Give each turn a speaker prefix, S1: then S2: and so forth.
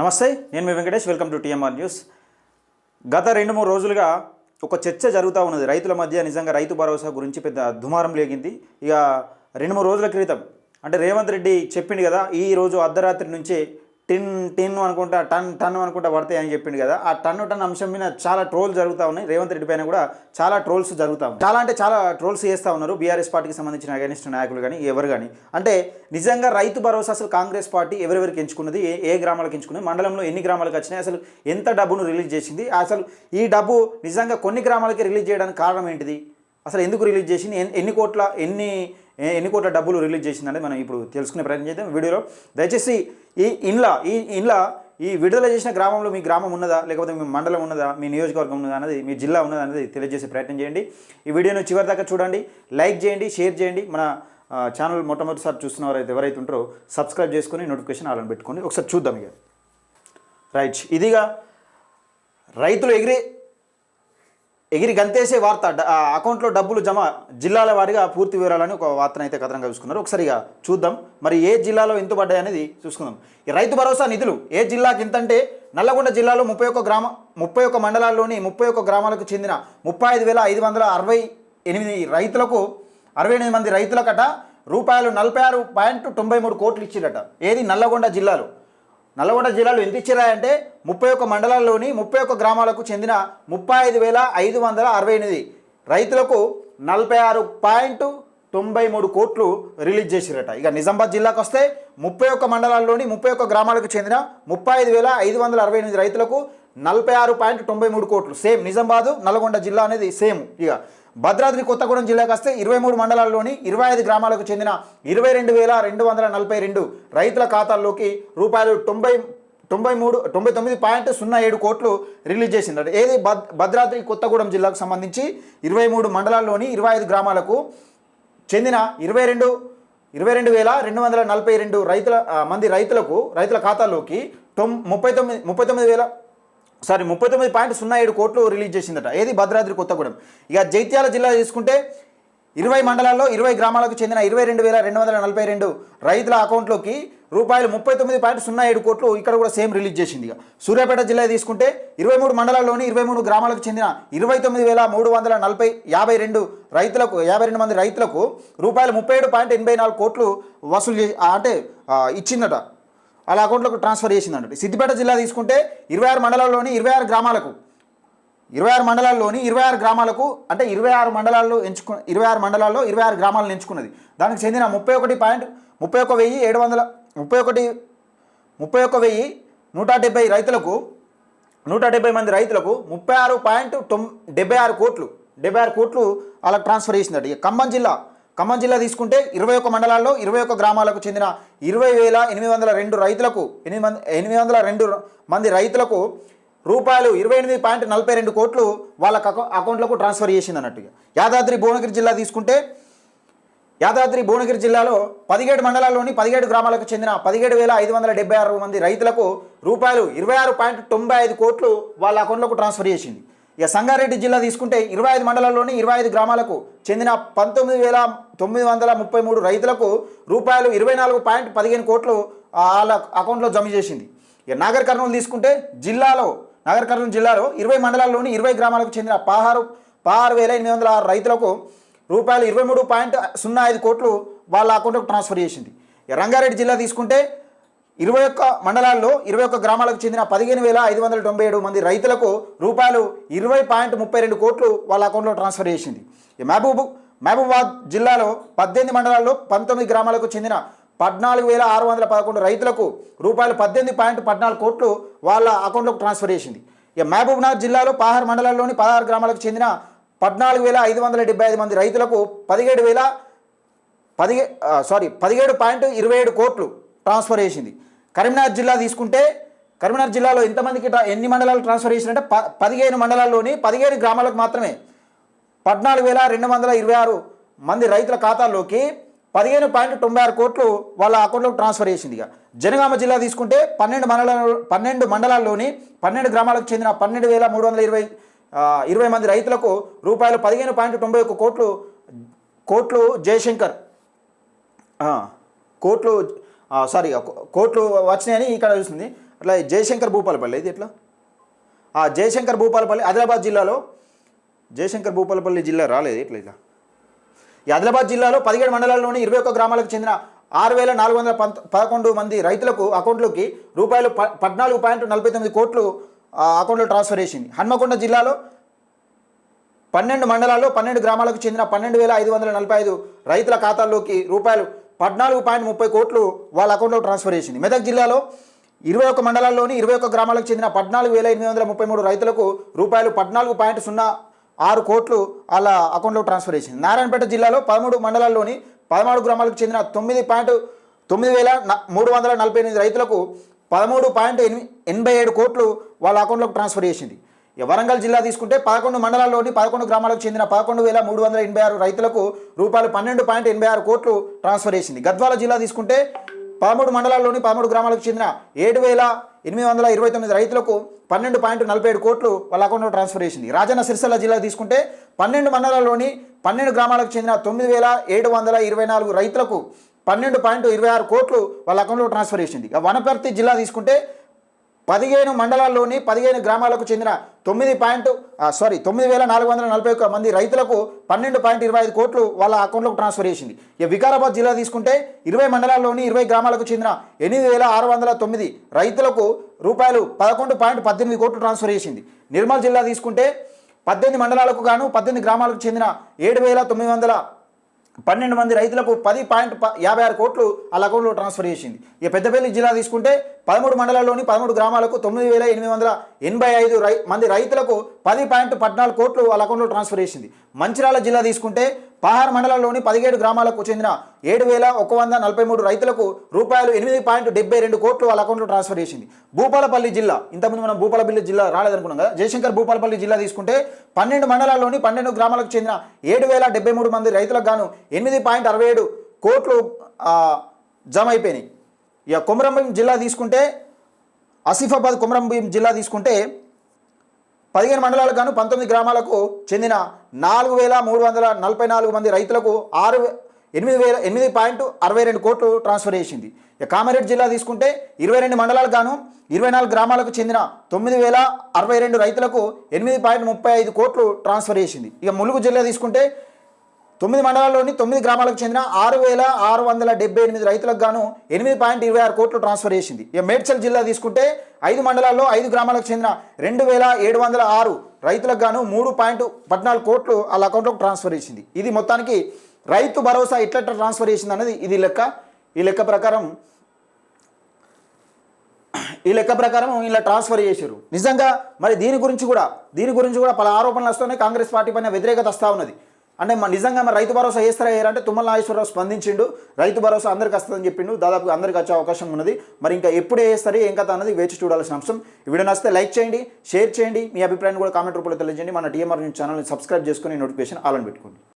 S1: నమస్తే నేను మీ Venkatesh welcome to T M R news. గత రెండు మూడు రోజులుగా ఒక చర్చ జరుగుతూ ఉన్నది. రైతుల మధ్య నిజంగా రైతు భరోసా గురించి పెద్ద దుమారం లేగింది. ఇక రెండు మూడు రోజుల క్రితం అంటే రేవంత్ రెడ్డి చెప్పిండు కదా ఈ రోజు అర్ధరాత్రి నుంచే టిన్ టిన్ అనుకుంటా టన్ టన్ అనుకుంటా పడతాయి అని చెప్పిండు కదా. ఆ టన్ను టన్ అంశం మీద చాలా ట్రోల్ జరుగుతూ ఉన్నాయి. రేవంత్ రెడ్డి పైన కూడా చాలా ట్రోల్స్ జరుగుతూ ఉన్నాయి. చాలా అంటే చాలా ట్రోల్స్ చేస్తూ ఉన్నారు బీఆర్ఎస్ పార్టీకి సంబంధించిన అగనిస్ట్ నాయకులు కానీ ఎవరు కానీ. అంటే నిజంగా రైతు భరోసా అసలు కాంగ్రెస్ పార్టీ ఎవరెవరికి ఎంచుకున్నది? ఏ ఏ గ్రామాలకు ఎంచుకున్నది? మండలంలో ఎన్ని గ్రామాలకు వచ్చినాయి? అసలు ఎంత డబ్బును రిలీజ్ చేసింది? అసలు ఈ డబ్బు నిజంగా కొన్ని గ్రామాలకి రిలీజ్ చేయడానికి కారణం ఏంటిది? అసలు ఎందుకు రిలీజ్ చేసింది? ఎన్ని కోట్ల ఎన్ని ఎన్ని కోట్ల డబ్బులు రిలీజ్ చేసిందని మనం ఇప్పుడు తెలుసుకునే ప్రయత్నం చేద్దాం. వీడియోలో దయచేసి ఈ ఇండ్ల ఈ ఇండ్ల ఈ విడుదల చేసిన గ్రామంలో మీ గ్రామం ఉన్నదా? లేకపోతే మీ మండలం ఉన్నదా? మీ నియోజకవర్గం ఉన్నదా? అనేది మీ జిల్లా ఉన్నదా? అనేది తెలియజేసే ప్రయత్నం చేయండి. ఈ వీడియోను చివరి దాకా చూడండి. లైక్ చేయండి షేర్ చేయండి. మన ఛానల్ మొట్టమొదటిసారి చూస్తున్న వారైతే ఎవరైతే ఉంటారో సబ్స్క్రైబ్ చేసుకొని నోటిఫికేషన్ ఆన్ పెట్టుకొని ఒకసారి చూద్దాం ఇక. రైట్ ఇదిగా రైతులు ఎగిరే ఎగిరి గంతేసే వార్త అకౌంట్లో డబ్బులు జమ జిల్లాల వారీగా పూర్తి వివరాలని ఒక వార్తను అయితే కథనంగా కలుసుకున్నారు ఒకసారిగా చూద్దాం. మరి ఏ జిల్లాలో ఎంత పడ్డాయి అనేది చూసుకుందాం. ఈ రైతు భరోసా నిధులు ఏ జిల్లాకి ఇంత అంటే నల్లగొండ జిల్లాలో ముప్పై ఒక్క గ్రామ ముప్పై ఒక్క మండలాల్లోని ముప్పై ఒక్క గ్రామాలకు చెందిన ముప్పై ఐదు వేల ఐదు వందల అరవై ఎనిమిది రైతులకు అరవై ఎనిమిది మంది రైతులకట రూపాయలు నలభై ఆరు పాయింట్ తొంభై మూడు కోట్లు ఇచ్చిరట. ఏది నల్లగొండ జిల్లాలో? నల్గొండ జిల్లాలో ఎంత ఇచ్చిరాయంటే ముప్పై ఒక్క మండలాల్లోని ముప్పై ఒక్క గ్రామాలకు చెందిన ముప్పై ఐదు వేల ఐదు వందల అరవై ఎనిమిది రైతులకు నలభై ఆరు పాయింట్ తొంభై మూడు కోట్లు రిలీజ్ చేసిరట. ఇక నిజామాబాద్ జిల్లాకు వస్తే ముప్పై ఒక్క మండలాల్లోని ముప్పై ఒక్క గ్రామాలకు చెందిన ముప్పై ఐదు వేల ఐదు వందల అరవై ఎనిమిది రైతులకు నలభై ఆరు పాయింట్ తొంభై మూడు కోట్లు. సేమ్ నిజామాబాదు నల్గొండ జిల్లా అనేది సేమ్. ఇక భద్రాద్రి కొత్తగూడెం జిల్లాకు వస్తే ఇరవై మూడు మండలాల్లోని ఇరవై ఐదు గ్రామాలకు చెందిన ఇరవై రెండు వేల రెండు వందల నలభై రెండు రైతుల ఖాతాల్లోకి రూపాయలు తొంభై తొంభై మూడు తొంభై తొమ్మిది పాయింట్ సున్నా ఏడు కోట్లు రిలీజ్ చేసిందట. ఏది భద్ భద్రాద్రి కొత్తగూడెం జిల్లాకు సంబంధించి ఇరవై మూడు మండలాల్లోని ఇరవై ఐదు గ్రామాలకు చెందిన ఇరవై రెండు ఇరవై రెండు వేల రెండు వందల నలభై రెండు రైతుల మంది రైతులకు రైతుల ఖాతాల్లోకి తొమ్ ముప్పై తొమ్మిది ముప్పై తొమ్మిది వేల సారీ ముప్పై తొమ్మిది పాయింట్ సున్నా ఏడు కోట్లు రిలీజ్ చేసిందట. ఏది? భద్రాద్రి కొత్తగూడెం. ఇక జైత్యాల జిల్లా తీసుకుంటే ఇరవై మండలాల్లో ఇరవై గ్రామాలకు చెందిన ఇరవై రెండు వేల రెండు వందల నలభై రెండు రైతుల అకౌంట్లోకి రూపాయలు ముప్పై తొమ్మిది పాయింట్ సున్నా ఏడు కోట్లు ఇక్కడ కూడా సేమ్ రిలీజ్ చేసింది. ఇక సూర్యాపేట జిల్లా తీసుకుంటే ఇరవై మూడు మండలాల్లోని ఇరవై మూడు గ్రామాలకు చెందిన ఇరవై తొమ్మిది వేల మూడు వందల నలభై యాభై రెండు రైతులకు యాభై రెండు మంది రైతులకు రూపాయలు ముప్పై ఏడు పాయింట్ ఎనభై నాలుగు కోట్లు వసూలు చేసి అంటే ఇచ్చిందట. వాళ్ళ అకౌంట్లోకి ట్రాన్స్ఫర్ చేసిందంట. సిద్దిపేట జిల్లా తీసుకుంటే ఇరవై ఆరు మండలాల్లోని ఇరవై ఆరు గ్రామాలకు ఇరవై ఆరు మండలాల్లోని ఇరవై ఆరు గ్రామాలకు అంటే ఇరవై ఆరు మండలాల్లో ఎంచుకు ఇరవై ఆరు మండలాల్లో ఇరవై ఆరు గ్రామాలను ఎంచుకున్నది. దానికి చెందిన ముప్పై ఒకటి పాయింట్ ముప్పై ఒక వెయ్యి ఏడు వందల ముప్పై ఒకటి ముప్పై ఒక వెయ్యి నూట డెబ్బై రైతులకు నూట డెబ్బై మంది రైతులకు ముప్పై ఆరు పాయింట్ తొమ్ డెబ్బై ఆరు కోట్లు డెబ్బై ఆరు కోట్లు వాళ్ళకి ట్రాన్స్ఫర్ చేసిందట. ఖమ్మం జిల్లా ఖమ్మం జిల్లా తీసుకుంటే ఇరవై ఒక్క మండలాల్లో ఇరవై ఒక్క గ్రామాలకు చెందిన ఇరవై వేల ఎనిమిది వందల రెండు రైతులకు ఎనిమిది మంది ఎనిమిది వందల రెండు మంది రైతులకు రూపాయలు ఇరవై ఎనిమిది పాయింట్ నలభై రెండు కోట్లు వాళ్ళ అకౌంట్లకు ట్రాన్స్ఫర్ చేసింది అన్నట్టుగా యాదాద్రి భువనగిరి జిల్లా తీసుకుంటే యాదాద్రి భువనగిరి జిల్లాలో పదిహేడు మండలాల్లోని పదిహేడు గ్రామాలకు చెందిన పదిహేడు వేల ఐదు వందల డెబ్బై ఆరు మంది రైతులకు రూపాయలు ఇరవై ఆరు పాయింట్ తొంభై ఐదు కోట్లు వాళ్ళ అకౌంట్లకు ట్రాన్స్ఫర్ చేసింది. ఇక సంగారెడ్డి జిల్లా తీసుకుంటే ఇరవై ఐదు మండలాల్లోని ఇరవై ఐదు గ్రామాలకు చెందిన పంతొమ్మిది వేల తొమ్మిది వందల ముప్పై మూడు రైతులకు రూపాయలు ఇరవై నాలుగు పాయింట్ పదిహేను కోట్లు వాళ్ళ అకౌంట్లో జమ చేసింది. ఇక నాగర్ కర్నూలు తీసుకుంటే జిల్లాలో నాగర్ కర్నూలు జిల్లాలో ఇరవై మండలాల్లోని ఇరవై గ్రామాలకు చెందిన పదహారు పదహారు వేల ఎనిమిది వందల ఆరు రైతులకు రూపాయలు ఇరవై మూడు పాయింట్ సున్నా ఐదు కోట్లు వాళ్ళ అకౌంట్కు ట్రాన్స్ఫర్ చేసింది. రంగారెడ్డి జిల్లా తీసుకుంటే ఇరవై ఒక్క మండలాల్లో ఇరవై ఒక్క గ్రామాలకు చెందిన పదిహేను వేల ఐదు వందల తొంభై ఏడు మంది రైతులకు రూపాయలు ఇరవై పాయింట్ ముప్పై రెండు కోట్లు వాళ్ళ అకౌంట్లో ట్రాన్స్ఫర్ చేసింది. ఈ మహబూబ్ మహబూబాద్ జిల్లాలో పద్దెనిమిది మండలాల్లో పంతొమ్మిది గ్రామాలకు చెందిన పద్నాలుగు వేల ఆరు వందల పదకొండు రైతులకు రూపాయలు పద్దెనిమిది పాయింట్ పద్నాలుగు కోట్లు వాళ్ళ అకౌంట్లోకి ట్రాన్స్ఫర్ చేసింది. ఇక మహబూబ్నాథ్ జిల్లాలో పదహారు మండలాల్లోని పదహారు గ్రామాలకు చెందిన పద్నాలుగు వేల ఐదు వందల డెబ్బై ఐదు మంది రైతులకు పదిహేడు వేల పదిహే సారీ పదిహేడు పాయింట్ ఇరవై ఏడు కోట్లు ట్రాన్స్ఫర్ చేసింది. కరీంనగర్ జిల్లా తీసుకుంటే కరీంనగర్ జిల్లాలో ఎంతమందికి ఎన్ని మండలాలు ట్రాన్స్ఫర్ చేసినట్టే ప పదిహేను మండలాల్లోని పదిహేను గ్రామాలకు మాత్రమే పద్నాలుగు వేల రెండు వందల ఇరవై ఆరు మంది రైతుల ఖాతాల్లోకి పదిహేను పాయింట్ తొంభై ఆరు కోట్లు వాళ్ళ అకౌంట్లోకి ట్రాన్స్ఫర్ చేసింది ఇక. జనగామ జిల్లా తీసుకుంటే పన్నెండు మండలాలు పన్నెండు మండలాల్లోని పన్నెండు గ్రామాలకు చెందిన పన్నెండు వేల మూడు వందల ఇరవై ఇరవై మంది రైతులకు రూపాయలు పదిహేను పాయింట్ తొంభై ఒక్క కోట్లు కోట్లు జయశంకర్ కోట్లు సారీ కోట్లు వచ్చినాయని ఇక్కడ చూస్తుంది. అట్లా జయశంకర్ భూపాలపల్లి ఇది ఎట్లా? ఆ జయశంకర్ భూపాలపల్లి ఆదిలాబాద్ జిల్లాలో జయశంకర్ భూపాలపల్లి జిల్లా రాలేదు ఇట్లా ఇట్లా? ఈ ఆదిలాబాద్ జిల్లాలో పదిహేడు మండలాల్లోని ఇరవై ఒక్క గ్రామాలకు చెందిన ఆరు వేల నాలుగు వందల పంత పదకొండు మంది రైతులకు అకౌంట్లోకి రూపాయలు ప పద్నాలుగు పాయింట్ నలభై తొమ్మిది కోట్లు ఆ, అకౌంట్లో ట్రాన్స్ఫర్ చేసింది. హన్మకొండ జిల్లాలో పన్నెండు మండలాల్లో పన్నెండు గ్రామాలకు చెందిన పన్నెండు వేల ఐదు వందల నలభై ఐదు రైతుల ఖాతాల్లోకి రూపాయలు పద్నాలుగు పాయింట్ ముప్పై కోట్లు వాళ్ళ అకౌంట్లో ట్రాన్స్ఫర్ చేసింది. మెదక్ జిల్లాలో ఇరవై ఒక్క మండలాల్లోని ఇరవై ఒక్క గ్రామాలకు చెందిన పద్నాలుగు వేల ఎనిమిది వందల ముప్పై మూడు రైతులకు రూపాయలు పద్నాలుగు పాయింట్ సున్నా ఆరు కోట్లు వాళ్ళ అకౌంట్లో ట్రాన్స్ఫర్ చేసింది. నారాయణపేట జిల్లాలో పదమూడు మండలాల్లోని పదమూడు గ్రామాలకు చెందిన తొమ్మిది పాయింట్ తొమ్మిది వేల మూడు వందల నలభై ఎనిమిది రైతులకు పదమూడు పాయింట్ ఎనిమిది ఎనభై ఏడు కోట్లు వాళ్ళ అకౌంట్లోకి ట్రాన్స్ఫర్ చేసింది. వరంగల్ జిల్లా తీసుకుంటే పదకొండు మండలాల్లోని పదకొండు గ్రామాలకు చెందిన పదకొండు వేల మూడు వందల ఎనభై ఆరు రైతులకు రూపాయలు పన్నెండు పాయింట్ ఎనభై ఆరు కోట్లు ట్రాన్స్ఫర్ చేసింది. గద్వాల జిల్లా తీసుకుంటే పదమూడు మండలాల్లోని పదమూడు గ్రామాలకు చెందిన ఏడు వేల ఎనిమిది వందల ఇరవై తొమ్మిది రైతులకు పన్నెండు పాయింట్ నలభై ఏడు కోట్లు వాళ్ళ అకౌంట్లో ట్రాన్స్ఫర్ చేసింది. రాజన్న సిరిసిల్ల జిల్లా తీసుకుంటే పన్నెండు మండలాల్లోని పన్నెండు గ్రామాలకు చెందిన తొమ్మిది వేల ఏడు వందల ఇరవై నాలుగు రైతులకు పన్నెండు పాయింట్ ఇరవై ఆరు కోట్లు వాళ్ళ అకౌంట్లో ట్రాన్స్ఫర్ చేసింది. వనపర్తి జిల్లా తీసుకుంటే పదిహేను మండలాల్లోని పదిహేను గ్రామాలకు చెందిన తొమ్మిది పాయింట్ సారీ తొమ్మిది వేల నాలుగు వందల నలభై ఒక్క మంది రైతులకు పన్నెండు పాయింట్ ఇరవై ఐదు కోట్లు వాళ్ళ అకౌంట్లకు ట్రాన్స్ఫర్ చేసింది. ఇక వికారాబాద్ జిల్లా తీసుకుంటే ఇరవై మండలాల్లోని ఇరవై గ్రామాలకు చెందిన ఎనిమిది వేల ఆరు వందల తొమ్మిది రైతులకు రూపాయలు పదకొండు పాయింట్ పద్దెనిమిది కోట్లు ట్రాన్స్ఫర్ చేసింది. నిర్మల్ జిల్లా తీసుకుంటే పద్దెనిమిది మండలాలకు గాను పద్దెనిమిది గ్రామాలకు చెందిన ఏడు వేల తొమ్మిది వందల పన్నెండు మంది రైతులకు పది పాయింట్ యాభై ఆరు కోట్లు వాళ్ళ అకౌంట్లో ట్రాన్స్ఫర్ చేసింది. ఇక పెద్దపల్లి జిల్లా తీసుకుంటే పదమూడు మండలాల్లోని పదమూడు గ్రామాలకు తొమ్మిది వేల ఎనిమిది వందల ఎనభై ఐదు రై మంది రైతులకు పది పాయింట్ పద్నాలుగు కోట్లు వాళ్ళ అకౌంట్లో ట్రాన్స్ఫర్ చేసింది. మంచిర్యాల జిల్లా తీసుకుంటే పదహారు మండలంలోని పదిహేడు గ్రామాలకు చెందిన ఏడు వేల ఒక వంద నలభై మూడు రైతులకు రూపాయలు ఎనిమిది పాయింట్ డెబ్బై రెండు కోట్లు వాళ్ళ అకౌంట్లో ట్రాన్స్ఫర్ చేసింది. భూపాలపల్లి జిల్లా ఇంతకుముందు మనం భూపాలపల్లి జిల్లా రాలేదనుకున్నాం కదా జయశంకర్ భూపాలపల్లి జిల్లా తీసుకుంటే పన్నెండు మండలాల్లోని పన్నెండు గ్రామాలకు చెందిన ఏడు వేల డెబ్బై మూడు మంది రైతులకు గాను ఎనిమిది పాయింట్ అరవై ఏడు కోట్లు జమ అయిపోయినాయి ఇక కొమరంభీం జిల్లా తీసుకుంటే ఆసిఫాబాద్ కొమరంభీం జిల్లా తీసుకుంటే పదిహేను మండలాలకు గాను పంతొమ్మిది గ్రామాలకు చెందిన నాలుగు వేల మూడు వందల నలభై నాలుగు మంది రైతులకు ఆరు ఎనిమిది వేల ఎనిమిది పాయింట్ అరవై రెండు కోట్లు ట్రాన్స్ఫర్ చేసింది. ఇక కామారెడ్డి జిల్లా తీసుకుంటే ఇరవై రెండు మండలాలకు గాను ఇరవై నాలుగు గ్రామాలకు చెందిన తొమ్మిది వేల అరవై రెండు రైతులకు ఎనిమిది పాయింట్ ముప్పై ఐదు కోట్లు ట్రాన్స్ఫర్ చేసింది. ఇక ములుగు జిల్లా తీసుకుంటే తొమ్మిది మండలాల్లోని తొమ్మిది గ్రామాలకు చెందిన ఆరు వేల ఆరు వందల డెబ్బై ఎనిమిది రైతులకు గాను ఎనిమిది పాయింట్ ఇరవై ఆరు కోట్లు ట్రాన్స్ఫర్ చేసింది. ఇక మేడ్చల్ జిల్లా తీసుకుంటే ఐదు మండలాల్లో ఐదు గ్రామాలకు చెందిన రెండు వేల ఏడు వందల ఆరు రైతులకు గాను మూడు పాయింట్ పద్నాలుగు కోట్లు వాళ్ళ అకౌంట్లోకి ట్రాన్స్ఫర్ చేసింది. ఇది మొత్తానికి రైతు భరోసా ఎట్లట్లా ట్రాన్స్ఫర్ చేసింది అనేది ఇది లెక్క. ఈ లెక్క ప్రకారం ఈ లెక్క ప్రకారం ఇలా ట్రాన్స్ఫర్ చేశారు. నిజంగా మరి దీని గురించి కూడా దీని గురించి కూడా పలు ఆరోపణలు వస్తున్నాయి. కాంగ్రెస్ పార్టీ పైన వ్యతిరేకత వస్తూ ఉన్నది. అంటే మన నిజంగా మరి రైతు భరోసా వేస్తారా అంటే తుమ్మల నాగేశ్వరరావు స్పందించిండు. రైతు భరోసా అందరికి వస్తుందని చెప్పిండు. దాదాపు అందరికి వచ్చే అవకాశం ఉన్నది. మరి ఇంకా ఎప్పుడు వేస్తారు ఏం కథ అన్నది వేచి చూడాల్సిన అంశం. వీడియో నచ్చితే లైక్ చేయండి షేర్ చేయండి. మీ అభిప్రాయాన్ని కూడా కామెంట్ రూపంలో తెలియజేయండి. మన టీఎంఆర్ న్యూస్ ఛానల్ని సబ్స్క్రైబ్ చేసుకుని నోటిఫికేషన్ ఆన్ పెట్టుకోండి.